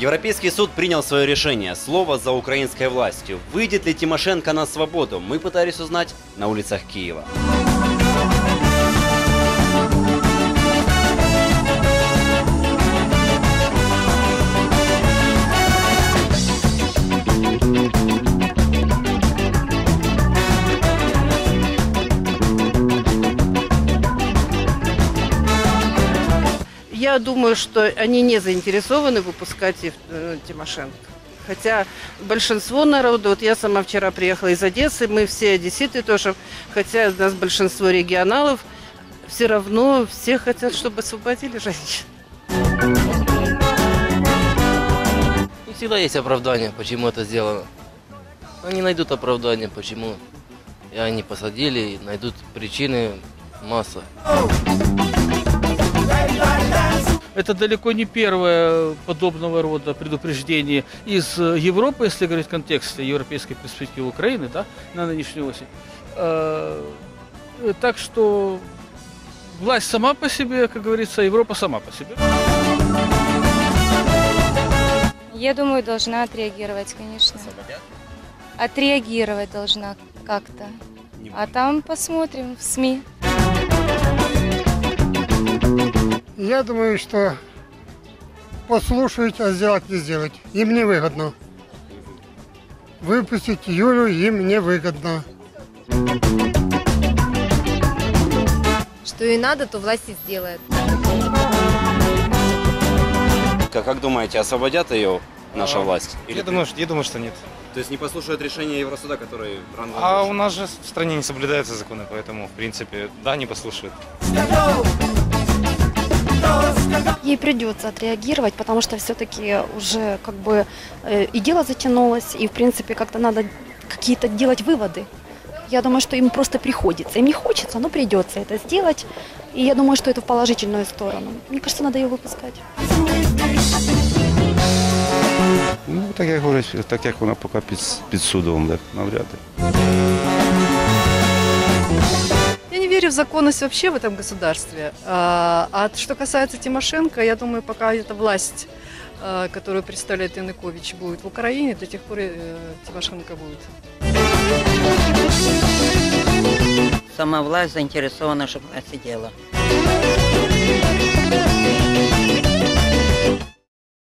Европейский суд принял свое решение. Слово за украинской властью. Выйдет ли Тимошенко на свободу? Мы пытались узнать на улицах Киева. Я думаю, что они не заинтересованы выпускать э, Тимошенко. Хотя большинство народа, вот я сама вчера приехала из Одессы, мы все одесситы тоже, хотя у нас большинство регионалов, все равно все хотят, чтобы освободили женщин. И всегда есть оправдание, почему это сделано. Они найдут оправдание, почему и они посадили, и найдут причины масса. Это далеко не первое подобного рода предупреждение из э, Европы, если говорить в контексте европейской перспективы Украины, да, на нынешнюю осень. Э, э, Так что власть сама по себе, как говорится, Европа сама по себе. Я думаю, должна отреагировать, конечно. Отреагировать должна как-то. А там посмотрим в СМИ. Я думаю, что послушать, а сделать не сделать. Им не выгодно. Выпустить Юлю им не выгодно. Что и надо, то власть и сделает. Как, как думаете, освободят ее наша А, власть? Я думаю, что- я думаю, что нет. То есть не послушают решения Евросуда, который рано А у нас же в стране не соблюдаются законы, поэтому, в принципе, да, не послушают. Ей придется отреагировать, потому что все-таки уже как бы э, и дело затянулось, и в принципе как-то надо какие-то делать выводы. Я думаю, что им просто приходится. Им не хочется, но придется это сделать. И я думаю, что это в положительную сторону. Мне кажется, надо ее выпускать. Ну, так як говорять, так як вона поки під, під судом, так, навряд ли. Верю в законность вообще в этом государстве. А, а что касается Тимошенко, я думаю, пока эта власть, а, которую представляет Янукович, будет в Украине, до тех пор э, Тимошенко будет. Сама власть заинтересована, чтобы она сидела.